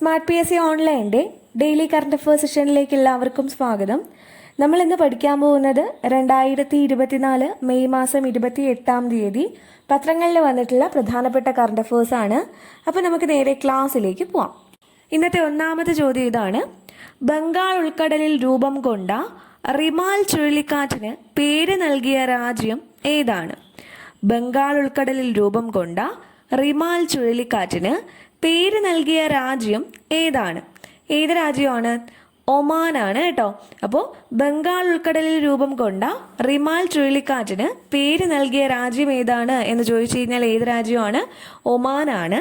Smart P S C ഓൺലൈന്റെ daily current affairs സെഷനിലേക്ക് എല്ലാവർക്കും സ്വാഗതം. നമ്മൾ ഇന്ന് പഠിക്കാൻ പോകുന്നത് രണ്ടായിരത്തി ഇരുപത്തിനാല് മെയ് മാസം ഇരുപത്തി എട്ടാം തീയതി പത്രങ്ങളിൽ വന്നിട്ടുള്ള പ്രധാനപ്പെട്ട കറണ്ട് അഫയേഴ്സ് ആണ്. അപ്പോൾ നമുക്ക് നേരെ ക്ലാസ്സിലേക്ക് പോവാം. ഇന്നത്തെ ഒന്നാമത്തെ ചോദ്യം ഇതാണ്. ബംഗാൾ ഉൾക്കടലിൽ രൂപം കൊണ്ട റിമാൽ ചുഴലിക്കാറ്റിന് പേര് നൽകിയ രാജ്യം ഏതാണ്? ബംഗാൾ ഉൾക്കടലിൽ രൂപം കൊണ്ട റിമാൽ ചുഴലിക്കാറ്റിന് പേര് നൽകിയ രാജ്യം ഏതാണ്? ഏത് രാജ്യമാണ്? ഒമാനാണ് കേട്ടോ. അപ്പോൾ ബംഗാൾ ഉൾക്കടലിൽ രൂപം കൊണ്ട റിമാൽ ചുഴലിക്കാറ്റിന് പേര് നൽകിയ രാജ്യം ഏതാണ് എന്ന് ചോദിച്ചു കഴിഞ്ഞാൽ ഏത് രാജ്യമാണ്? ഒമാനാണ്.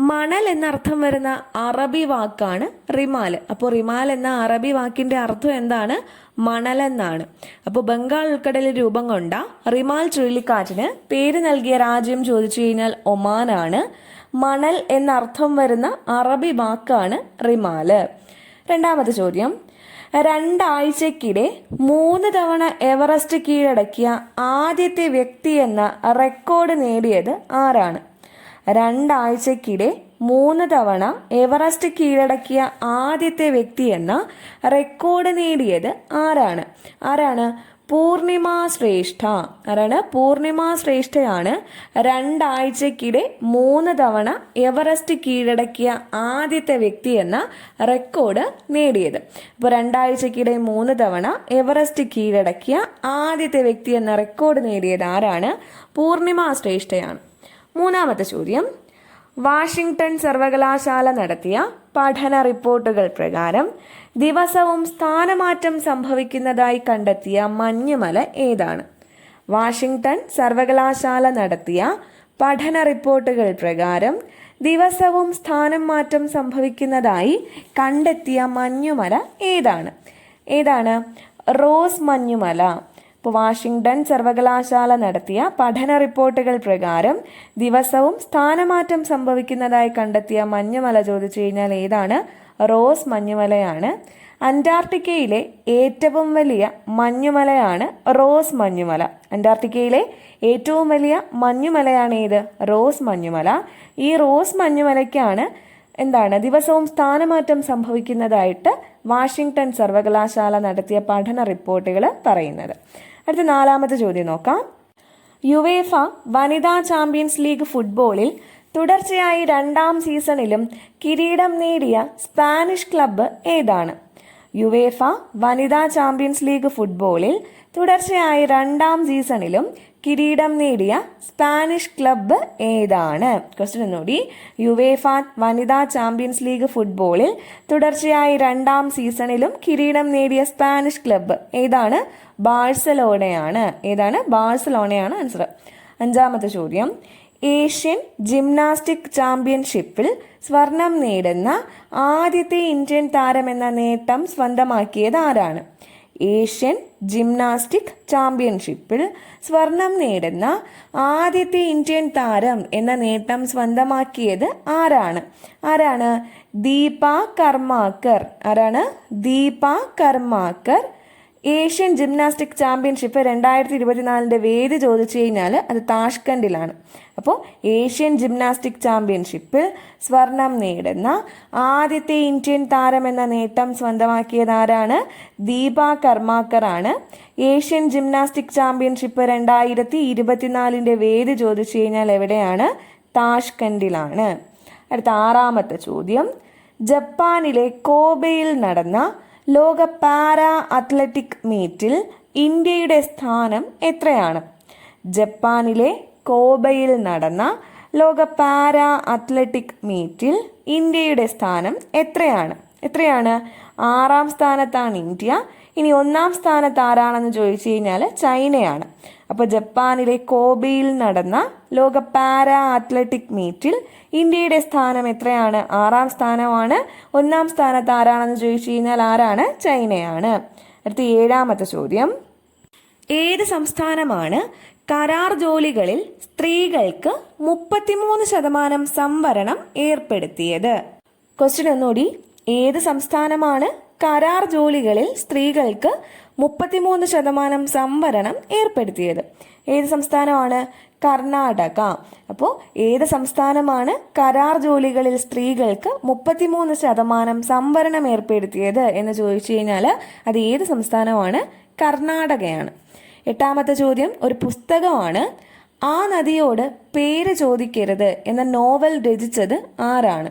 മണൽ എന്നർത്ഥം വരുന്ന അറബി വാക്കാണ് റിമാൽ. അപ്പോൾ റിമാൽ എന്ന അറബി വാക്കിന്റെ അർത്ഥം എന്താണ്? മണൽ എന്നാണ്. അപ്പോൾ ബംഗാൾ ഉൾക്കടലിൽ രൂപം കൊണ്ട റിമാൽ ചുഴലിക്കാറ്റിന് പേര് നൽകിയ രാജ്യം ചോദിച്ചു കഴിഞ്ഞാൽ ഒമാനാണ്. മണൽ എന്നർത്ഥം വരുന്ന അറബി വാക്കാണ് റിമാൽ. രണ്ടാമത്തെ ചോദ്യം. രണ്ടാഴ്ചക്കിടെ മൂന്ന് തവണ എവറസ്റ്റ് കീഴടക്കിയ ആദ്യത്തെ വ്യക്തി എന്ന റെക്കോർഡ് നേടിയത് ആരാണ്? രണ്ടാഴ്ചക്കിടെ മൂന്ന് തവണ എവറസ്റ്റ് കീഴടക്കിയ ആദ്യത്തെ വ്യക്തി എന്ന റെക്കോർഡ് നേടിയത് ആരാണ്? ആരാണ്? പൂർണിമ ശ്രേഷ്ഠ. ആരാണ്? പൂർണിമ ശ്രേഷ്ഠയാണ്. രണ്ടാഴ്ചക്കിടെ മൂന്ന് തവണ എവറസ്റ്റ് കീഴടക്കിയ ആദ്യത്തെ വ്യക്തി എന്ന റെക്കോർഡ് നേടിയത്. അപ്പോൾ രണ്ടാഴ്ചക്കിടെ മൂന്ന് തവണ എവറസ്റ്റ് കീഴടക്കിയ ആദ്യത്തെ വ്യക്തി എന്ന റെക്കോർഡ് നേടിയത് ആരാണ്? പൂർണിമ ശ്രേഷ്ഠയാണ്. മൂന്നാമത്തെ ചോദ്യം. വാഷിംഗ്ടൺ സർവകലാശാല നടത്തിയ പഠന റിപ്പോർട്ടുകൾ പ്രകാരം ദിവസവും സ്ഥാനമാറ്റം സംഭവിക്കുന്നതായി കണ്ടെത്തിയ മഞ്ഞുമല ഏതാണ്? വാഷിംഗ്ടൺ സർവകലാശാല നടത്തിയ പഠന റിപ്പോർട്ടുകൾ പ്രകാരം ദിവസവും സ്ഥാനം മാറ്റം സംഭവിക്കുന്നതായി കണ്ടെത്തിയ മഞ്ഞുമല ഏതാണ്? ഏതാണ്? റോസ് മഞ്ഞുമല. ഇപ്പോൾ വാഷിംഗ്ടൺ സർവകലാശാല നടത്തിയ പഠന റിപ്പോർട്ടുകൾ പ്രകാരം ദിവസവും സ്ഥാനമാറ്റം സംഭവിക്കുന്നതായി കണ്ടെത്തിയ മഞ്ഞുമല ചോദിച്ചു കഴിഞ്ഞാൽ ഏതാണ്? റോസ് മഞ്ഞുമലയാണ്. അന്റാർട്ടിക്കയിലെ ഏറ്റവും വലിയ മഞ്ഞുമലയാണ് റോസ് മഞ്ഞുമല. അന്റാർട്ടിക്കയിലെ ഏറ്റവും വലിയ മഞ്ഞുമലയാണ് ഏത്? റോസ് മഞ്ഞുമല. ഈ റോസ് മഞ്ഞുമലയ്ക്കാണ് എന്താണ് ദിവസവും സ്ഥാനമാറ്റം സംഭവിക്കുന്നതായിട്ട് വാഷിംഗ്ടൺ സർവകലാശാല നടത്തിയ പഠന റിപ്പോർട്ടുകൾ പറയുന്നത്. അടുത്ത നാലാമത്തെ ചോദ്യം നോക്കാം. യുവേഫ വനിതാ ചാമ്പ്യൻസ് ലീഗ് ഫുട്ബോളിൽ തുടർച്ചയായി രണ്ടാം സീസണിലും കിരീടം നേടിയ സ്പാനിഷ് ക്ലബ്ബ് ഏതാണ്? യുവേഫ വനിതാ ചാമ്പ്യൻസ് ലീഗ് ഫുട്ബോളിൽ തുടർച്ചയായി രണ്ടാം സീസണിലും കിരീടം നേടിയ സ്പാനിഷ് ക്ലബ്ബ് ഏതാണ്? ക്വസ്റ്റ്യൻ ഒന്നുകൂടി യുവേഫ വനിതാ ചാമ്പ്യൻസ് ലീഗ് ഫുട്ബോളിൽ തുടർച്ചയായി രണ്ടാം സീസണിലും കിരീടം നേടിയ സ്പാനിഷ് ക്ലബ്ബ് ഏതാണ്? ബാഴ്സലോണയാണ്. ഏതാണ്? ബാഴ്സലോണയാണ് ആൻസർ അഞ്ചാമത്തെ ചോദ്യം. ഏഷ്യൻ ജിംനാസ്റ്റിക് ചാമ്പ്യൻഷിപ്പിൽ സ്വർണം നേടുന്ന ആദ്യത്തെ ഇന്ത്യൻ താരം എന്ന നേട്ടം സ്വന്തമാക്കിയത് ആരാണ്? ഏഷ്യൻ ജിംനാസ്റ്റിക് ചാമ്പ്യൻഷിപ്പിൽ സ്വർണം നേടുന്ന ആദ്യത്തെ ഇന്ത്യൻ താരം എന്ന നേട്ടം സ്വന്തമാക്കിയത് ആരാണ്? ആരാണ്? ദീപ കർമാക്കർ. ആരാണ്? Deepa Karmakar. Asian gymnastic championship രണ്ടായിരത്തി ഇരുപത്തിനാലിന്റെ വേദി ചോദിച്ചു കഴിഞ്ഞാൽ അത് താഷ്കണ്ടിലാണ്. അപ്പോൾ ഏഷ്യൻ ജിംനാസ്റ്റിക് ചാമ്പ്യൻഷിപ്പിൽ സ്വർണം നേടുന്ന ആദ്യത്തെ ഇന്ത്യൻ താരം എന്ന നേട്ടം സ്വന്തമാക്കിയത് ആരാണ്? ദീപ കർമാക്കർ ആണ്. ഏഷ്യൻ ജിംനാസ്റ്റിക് ചാമ്പ്യൻഷിപ്പ് രണ്ടായിരത്തി ഇരുപത്തിനാലിന്റെ വേദി ചോദിച്ചു കഴിഞ്ഞാൽ എവിടെയാണ്? താഷ്കണ്ടിലാണ്. അടുത്ത ആറാമത്തെ ചോദ്യം. ജപ്പാനിലെ കോബയിൽ നടന്ന ലോക പാരാ അത്ലറ്റിക് മീറ്റിൽ ഇന്ത്യയുടെ സ്ഥാനം എത്രയാണ്? ജപ്പാനിലെ കോബയിൽ നടന്ന ലോക പാരാ അത്ലറ്റിക് മീറ്റിൽ ഇന്ത്യയുടെ സ്ഥാനം എത്രയാണ്? എത്രയാണ്? ആറാം സ്ഥാനത്താണ് ഇന്ത്യ ഇനി ഒന്നാം സ്ഥാനത്ത് ആരാണെന്ന് ചോദിച്ചു കഴിഞ്ഞാൽ ചൈനയാണ്. അപ്പോൾ ജപ്പാനിലെ കോബിയിൽ നടന്ന ലോക പാരാ അത്ലറ്റിക് മീറ്റിൽ ഇന്ത്യയുടെ സ്ഥാനം എത്രയാണ്? ആറാം സ്ഥാനമാണ്. ഒന്നാം സ്ഥാനത്ത് ആരാണെന്ന് ചോദിച്ചു കഴിഞ്ഞാൽ ആരാണ്? ചൈനയാണ്. അടുത്ത ഏഴാമത്തെ ചോദ്യം. ഏത് സംസ്ഥാനമാണ് കരാർ ജോലികളിൽ സ്ത്രീകൾക്ക് മുപ്പത്തിമൂന്ന് ശതമാനം സംവരണം ഏർപ്പെടുത്തിയത്? ക്വസ്റ്റ്യൻ ഒന്നുകൂടി. ഏത് സംസ്ഥാനമാണ് കരാർ ജോലികളിൽ സ്ത്രീകൾക്ക് മുപ്പത്തിമൂന്ന് ശതമാനം സംവരണം ഏർപ്പെടുത്തിയത്. ഏത് സംസ്ഥാനമാണ്? കർണാടക. അപ്പോൾ ഏത് സംസ്ഥാനമാണ് കരാർ ജോലികളിൽ സ്ത്രീകൾക്ക് മുപ്പത്തിമൂന്ന് ശതമാനം സംവരണം ഏർപ്പെടുത്തിയത് എന്ന് ചോദിച്ചു കഴിഞ്ഞാൽ അത് ഏത് സംസ്ഥാനമാണ്? കർണാടകയാണ്. എട്ടാമത്തെ ചോദ്യം ഒരു പുസ്തകമാണ് ആ നദിയോട് പേര് ചോദിക്കരുത് എന്ന നോവൽ രചിച്ചത് ആരാണ്?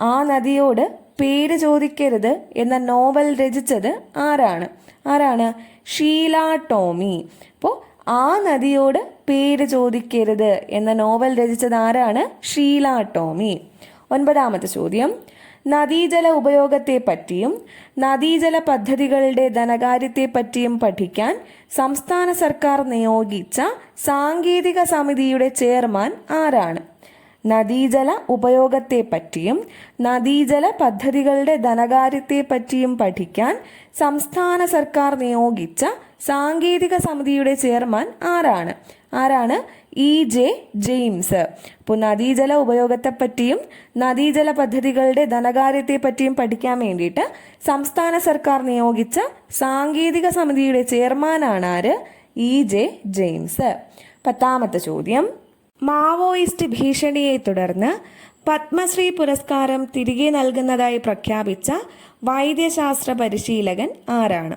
ആ നദിയോട് പേര് ചോദിക്കരുത് എന്ന നോവൽ രചിച്ചത് ആരാണ്? ആരാണ്? ഷീല ടോമി. അപ്പോൾ ആ നദിയോട് പേര് ചോദിക്കരുത് എന്ന നോവൽ രചിച്ചത് ആരാണ്? ഷീല ടോമി. ഒൻപതാമത്തെ ചോദ്യം. നദീജല ഉപയോഗത്തെ പറ്റിയും നദീജല പദ്ധതികളുടെ ധനകാര്യത്തെ പറ്റിയും പഠിക്കാൻ സംസ്ഥാന സർക്കാർ നിയോഗിച്ച സാങ്കേതിക സമിതിയുടെ ചെയർമാൻ ആരാണ്? നദീജല ഉപയോഗത്തെപ്പറ്റിയും നദീജല പദ്ധതികളുടെ ധനകാര്യത്തെപ്പറ്റിയും പഠിക്കാൻ സംസ്ഥാന സർക്കാർ നിയോഗിച്ച സാങ്കേതിക സമിതിയുടെ ചെയർമാൻ ആരാണ്? ആരാണ്? E J James. അപ്പോൾ നദീജല ഉപയോഗത്തെ പറ്റിയും നദീജല പദ്ധതികളുടെ ധനകാര്യത്തെ പറ്റിയും പഠിക്കാൻ വേണ്ടിയിട്ട് സംസ്ഥാന സർക്കാർ നിയോഗിച്ച സാങ്കേതിക സമിതിയുടെ ചെയർമാനാണ് ആര്? E J James. പത്താമത്തെ ചോദ്യം. മാവോയിസ്റ്റ് ഭീഷണിയെ തുടർന്ന് പത്മശ്രീ പുരസ്കാരം തിരികെ നൽകുന്നതായി പ്രഖ്യാപിച്ച വൈദ്യശാസ്ത്ര പരിശീലകൻ ആരാണ്?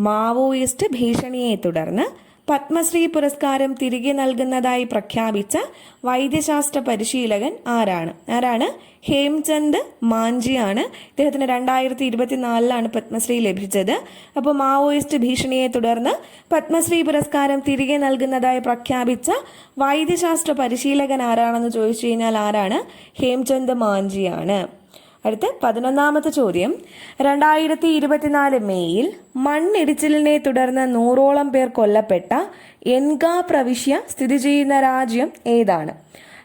മാവോയിസ്റ്റ് ഭീഷണിയെ തുടർന്ന് പത്മശ്രീ പുരസ്കാരം തിരികെ നൽകുന്നതായി പ്രഖ്യാപിച്ച വൈദ്യശാസ്ത്ര പരിശീലകൻ ആരാണ്? ആരാണ്? ഹേംചന്ദ് മാഞ്ചിയാണ്. ഇദ്ദേഹത്തിന് രണ്ടായിരത്തി ഇരുപത്തിനാലിലാണ് പത്മശ്രീ ലഭിച്ചത്. അപ്പോൾ മാവോയിസ്റ്റ് ഭീഷണിയെ തുടർന്ന് പത്മശ്രീ പുരസ്കാരം തിരികെ നൽകുന്നതായി പ്രഖ്യാപിച്ച വൈദ്യശാസ്ത്ര പരിശീലകൻ ആരാണെന്ന് ചോദിച്ചു കഴിഞ്ഞാൽ ആരാണ്? ഹേംചന്ദ് മാഞ്ചിയാണ്. അടുത്ത പതിനൊന്നാമത്തെ ചോദ്യം. രണ്ടായിരത്തി ഇരുപത്തിനാല് മെയ്യിൽ മണ്ണിടിച്ചിലിനെ തുടർന്ന് നൂറോളം പേർ കൊല്ലപ്പെട്ട എൻഗാ പ്രവിശ്യ സ്ഥിതി ചെയ്യുന്ന രാജ്യം ഏതാണ്?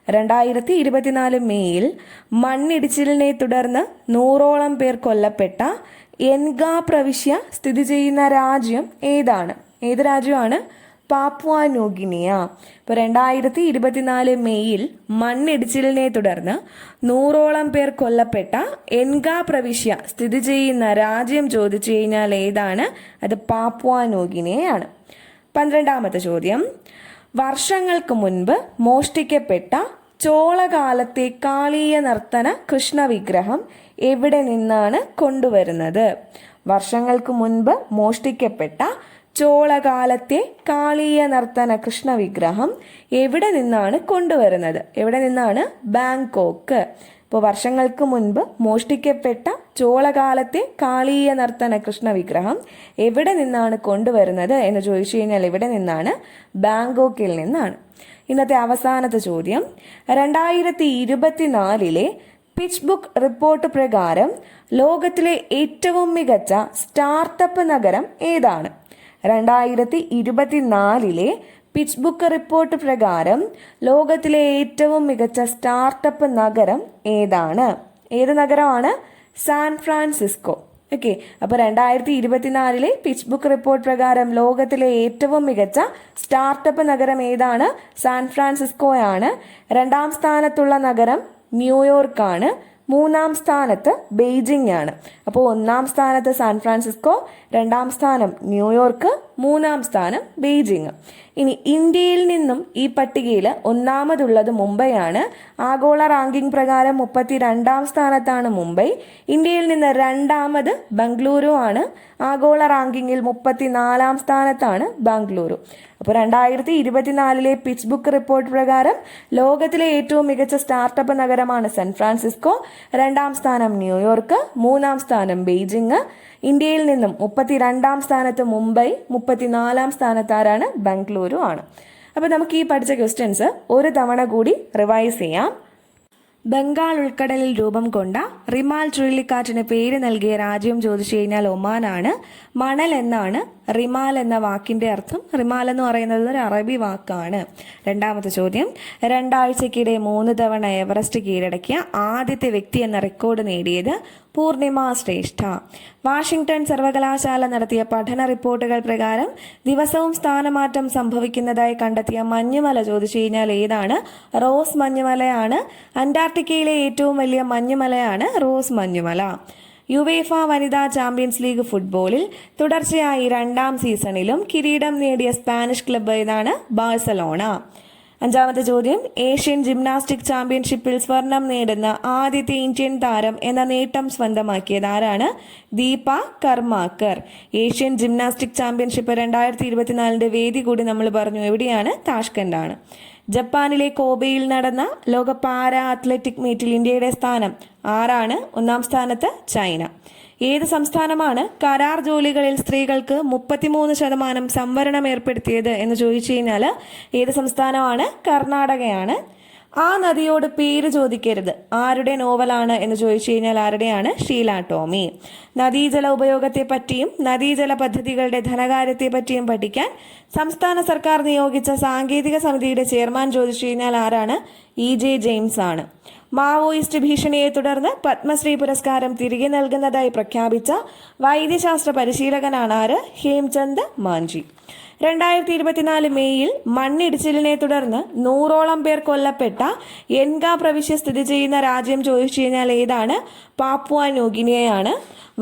രണ്ടായിരത്തി ഇരുപത്തിനാല് മെയ്യിൽ മണ്ണിടിച്ചിലിനെ തുടർന്ന് നൂറോളം പേർ കൊല്ലപ്പെട്ട എൻഗാ പ്രവിശ്യ സ്ഥിതി ചെയ്യുന്ന രാജ്യം ഏതാണ്? ഏത് രാജ്യമാണ്? പാപ്പുവ ന്യൂഗിനിയ ഇപ്പോൾ രണ്ടായിരത്തി ഇരുപത്തിനാല് മെയ്യിൽ മണ്ണിടിച്ചിലിനെ തുടർന്ന് നൂറോളം പേർ കൊല്ലപ്പെട്ട എൻഗാ പ്രവിശ്യ സ്ഥിതി ചെയ്യുന്ന രാജ്യം ചോദിച്ചു കഴിഞ്ഞാൽ ഏതാണ്? അത് പാപ്പുവ ന്യൂഗിനിയയാണ് പന്ത്രണ്ടാമത്തെ ചോദ്യം. വർഷങ്ങൾക്ക് മുൻപ് മോഷ്ടിക്കപ്പെട്ട ചോളകാലത്തെ കാളീയ നർത്തന കൃഷ്ണവിഗ്രഹം എവിടെ നിന്നാണ് കൊണ്ടുവരുന്നത്? വർഷങ്ങൾക്ക് മുൻപ് മോഷ്ടിക്കപ്പെട്ട ചോളകാലത്തെ കാളീയ നർത്തന കൃഷ്ണ വിഗ്രഹം എവിടെ നിന്നാണ് കൊണ്ടുവരുന്നത്? എവിടെ നിന്നാണ്? ബാങ്കോക്ക്. ഇപ്പോൾ വർഷങ്ങൾക്ക് മുൻപ് മോഷ്ടിക്കപ്പെട്ട ചോളകാലത്തെ കാളീയ നർത്തന കൃഷ്ണ വിഗ്രഹം എവിടെ നിന്നാണ് കൊണ്ടുവരുന്നത് എന്ന് ചോദിച്ചു കഴിഞ്ഞാൽ എവിടെ നിന്നാണ്? ബാങ്കോക്കിൽ നിന്നാണ്. ഇന്നത്തെ അവസാനത്തെ ചോദ്യം. രണ്ടായിരത്തി ഇരുപത്തിനാലിലെ പിച്ച് ബുക്ക് റിപ്പോർട്ട് പ്രകാരം ലോകത്തിലെ ഏറ്റവും മികച്ച സ്റ്റാർട്ടപ്പ് നഗരം ഏതാണ്? രണ്ടായിരത്തി ഇരുപത്തിനാലിലെ പിച്ച് ബുക്ക് റിപ്പോർട്ട് പ്രകാരം ലോകത്തിലെ ഏറ്റവും മികച്ച സ്റ്റാർട്ടപ്പ് നഗരം ഏതാണ്? ഏത് നഗരമാണ്? സാൻ ഫ്രാൻസിസ്കോ ഓക്കെ അപ്പോൾ രണ്ടായിരത്തി ഇരുപത്തിനാലിലെ പിച്ച് ബുക്ക് റിപ്പോർട്ട് പ്രകാരം ലോകത്തിലെ ഏറ്റവും മികച്ച സ്റ്റാർട്ടപ്പ് നഗരം ഏതാണ്? സാൻ ഫ്രാൻസിസ്കോയാണ് രണ്ടാം സ്ഥാനത്തുള്ള നഗരം ന്യൂയോർക്കാണ്. മൂന്നാം സ്ഥാനത്ത് ബെയ്ജിംഗ് ആണ് അപ്പോൾ ഒന്നാം സ്ഥാനത്ത് സാൻ ഫ്രാൻസിസ്കോ രണ്ടാം സ്ഥാനം ന്യൂയോർക്ക് മൂന്നാം സ്ഥാനം ബെയ്ജിംഗ് ഇനി ഇന്ത്യയിൽ നിന്നും ഈ പട്ടികയിൽ ഒന്നാമതുള്ളത് മുംബൈയാണ്. ആഗോള റാങ്കിംഗ് പ്രകാരം മുപ്പത്തി രണ്ടാം സ്ഥാനത്താണ് മുംബൈ. ഇന്ത്യയിൽ നിന്ന് രണ്ടാമത് ബംഗളൂരു ആണ്. ആഗോള റാങ്കിങ്ങിൽ മുപ്പത്തിനാലാം സ്ഥാനത്താണ് ബാംഗ്ലൂരു. അപ്പോൾ രണ്ടായിരത്തി ഇരുപത്തിനാലിലെ പിച്ച് ബുക്ക് റിപ്പോർട്ട് പ്രകാരം ലോകത്തിലെ ഏറ്റവും മികച്ച സ്റ്റാർട്ടപ്പ് നഗരമാണ് സാൻ ഫ്രാൻസിസ്കോ രണ്ടാം സ്ഥാനം ന്യൂയോർക്ക്. മൂന്നാം സ്ഥാനം ബെയ്ജിങ് ഇന്ത്യയിൽ നിന്നും മുപ്പത്തിരണ്ടാം സ്ഥാനത്ത് മുംബൈ മുപ്പത്തിനാലാം സ്ഥാനത്ത് ആരാണ് ആണ്. അപ്പോൾ നമുക്ക് ഈ പഠിച്ച ക്വസ്റ്റ്യൻസ് ഒരു തവണ കൂടി റിവൈസ് ചെയ്യാം. ബംഗാൾ ഉൾക്കടലിൽ രൂപം കൊണ്ട റിമാൽ ചുഴലിക്കാറ്റിന് പേര് നൽകിയ രാജ്യം ചോദിച്ചു കഴിഞ്ഞാൽ ഒമാനാണ് മണൽ എന്നാണ് റിമാൽ എന്ന വാക്കിന്റെ അർത്ഥം. റിമാൽ എന്ന് പറയുന്നത് ഒരു അറബി വാക്കാണ്. രണ്ടാമത്തെ ചോദ്യം രണ്ടാഴ്ചക്കിടെ മൂന്ന് തവണ എവറസ്റ്റ് കീഴടക്കിയ ആദ്യത്തെ വ്യക്തി എന്ന റെക്കോർഡ് നേടിയത് പൂർണിമ ശ്രേഷ്ഠ. വാഷിംഗ്ടൺ സർവകലാശാല നടത്തിയ പഠന റിപ്പോർട്ടുകൾ പ്രകാരം ദിവസവും സ്ഥാനമാറ്റം സംഭവിക്കുന്നതായി കണ്ടെത്തിയ മഞ്ഞുമല ചോദിച്ചു കഴിഞ്ഞാൽ ഏതാണ്? റോസ് മഞ്ഞുമലയാണ്. അന്റാർട്ടിക്കയിലെ ഏറ്റവും വലിയ മഞ്ഞുമലയാണ് റോസ് മഞ്ഞുമല. യുവേഫ വനിതാ ചാമ്പ്യൻസ് ലീഗ് ഫുട്ബോളിൽ തുടർച്ചയായി രണ്ടാം സീസണിലും കിരീടം നേടിയ സ്പാനിഷ് ക്ലബ് ഏതാണ്? ബാഴ്സലോണ. അഞ്ചാമത്തെ ചോദ്യം ഏഷ്യൻ ജിംനാസ്റ്റിക് ചാമ്പ്യൻഷിപ്പിൽ സ്വർണം നേടുന്ന ആദ്യത്തെ ഇന്ത്യൻ താരം എന്ന നേട്ടം സ്വന്തമാക്കിയത് ആരാണ്? Deepa Karmakar. Asian gymnastic championship രണ്ടായിരത്തി ഇരുപത്തിനാലിന്റെ വേദി കൂടി നമ്മൾ പറഞ്ഞു എവിടെയാണ്? താഷ്കൻഡാണ് ജപ്പാനിലെ കോബയിൽ നടന്ന ലോക പാരാ അത്ലറ്റിക് മീറ്റിൽ ഇന്ത്യയുടെ സ്ഥാനം ആറാണ് ഒന്നാം സ്ഥാനത്ത് ചൈന. ഏത് സംസ്ഥാനമാണ് കരാർ ജോലികളിൽ സ്ത്രീകൾക്ക് മുപ്പത്തിമൂന്ന് ശതമാനം സംവരണം ഏർപ്പെടുത്തിയത് എന്ന് ചോദിച്ചു കഴിഞ്ഞാൽ ഏത് സംസ്ഥാനമാണ്? കർണാടകയാണ്. ആ നദിയോട് പേര് ചോദിക്കരുത്. ആരുടെ നോവലാണ് എന്ന് ചോദിച്ചു കഴിഞ്ഞാൽ ആരുടെയാണ്? ഷീല ടോമി. നദീജല ഉപയോഗത്തെ പറ്റിയും നദീജല പദ്ധതികളുടെ ധനകാര്യത്തെ പറ്റിയും പഠിക്കാൻ സംസ്ഥാന സർക്കാർ നിയോഗിച്ച സാങ്കേതിക സമിതിയുടെ ചെയർമാൻ ചോദിച്ചു കഴിഞ്ഞാൽ ആരാണ്? ഇ ജെ ജെയിംസ് ആണ് മാവോയിസ്റ്റ് ഭീഷണിയെ തുടർന്ന് പത്മശ്രീ പുരസ്കാരം തിരികെ നൽകുന്നതായി പ്രഖ്യാപിച്ച വൈദ്യശാസ്ത്ര പരിശീലകനാണ് ആര്? ഹേംചന്ദ് മാഞ്ചി രണ്ടായിരത്തി ഇരുപത്തിനാല് മെയ്യിൽ മണ്ണിടിച്ചിലിനെ തുടർന്ന് നൂറോളം പേർ കൊല്ലപ്പെട്ട എൻഗ പ്രവിശ്യ സ്ഥിതി ചെയ്യുന്ന രാജ്യം ചോദിച്ചു കഴിഞ്ഞാൽ ഏതാണ്? പാപ്പുവ ന്യൂഗിനിയയാണ്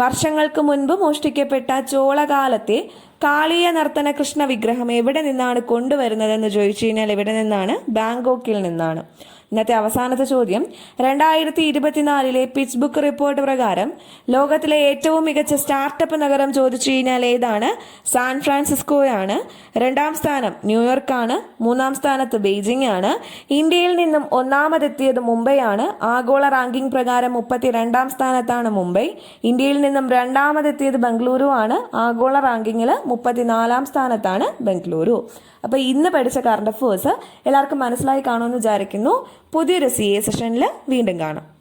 വർഷങ്ങൾക്ക് മുൻപ് മോഷ്ടിക്കപ്പെട്ട ചോളകാലത്തെ കാളിയ നർത്തന കൃഷ്ണ വിഗ്രഹം എവിടെ നിന്നാണ് കൊണ്ടുവരുന്നതെന്ന് ചോദിച്ചു കഴിഞ്ഞാൽ എവിടെ നിന്നാണ്? ബാങ്കോക്കിൽ നിന്നാണ്. ഇന്നത്തെ അവസാനത്തെ ചോദ്യം. രണ്ടായിരത്തി ഇരുപത്തിനാലിലെ പിച്ച് ബുക്ക് റിപ്പോർട്ട് പ്രകാരം ലോകത്തിലെ ഏറ്റവും മികച്ച സ്റ്റാർട്ടപ്പ് നഗരം ചോദിച്ചു കഴിഞ്ഞാൽ ഏതാണ്? സാൻ ഫ്രാൻസിസ്കോയാണ്. രണ്ടാം സ്ഥാനം ന്യൂയോർക്കാണ്. മൂന്നാം സ്ഥാനത്ത് ബെയ്ജിംഗ് ആണ് ഇന്ത്യയിൽ നിന്നും ഒന്നാമതെത്തിയത് മുംബൈയാണ്. ആഗോള റാങ്കിംഗ് പ്രകാരം മുപ്പത്തി രണ്ടാം സ്ഥാനത്താണ് മുംബൈ. ഇന്ത്യയിൽ നിന്നും രണ്ടാമതെത്തിയത് ബംഗളൂരു ആണ് ആഗോള റാങ്കിങ്ങിൽ മുപ്പത്തിനാലാം സ്ഥാനത്താണ് ബംഗളൂരു. അപ്പോൾ ഇന്ന് പഠിച്ച കറണ്ട് അഫേഴ്സ് എല്ലാവർക്കും മനസ്സിലായി കാണുമെന്ന് വിചാരിക്കുന്നു. പുതിയൊരു സി എ സെഷനിൽ വീണ്ടും കാണാം.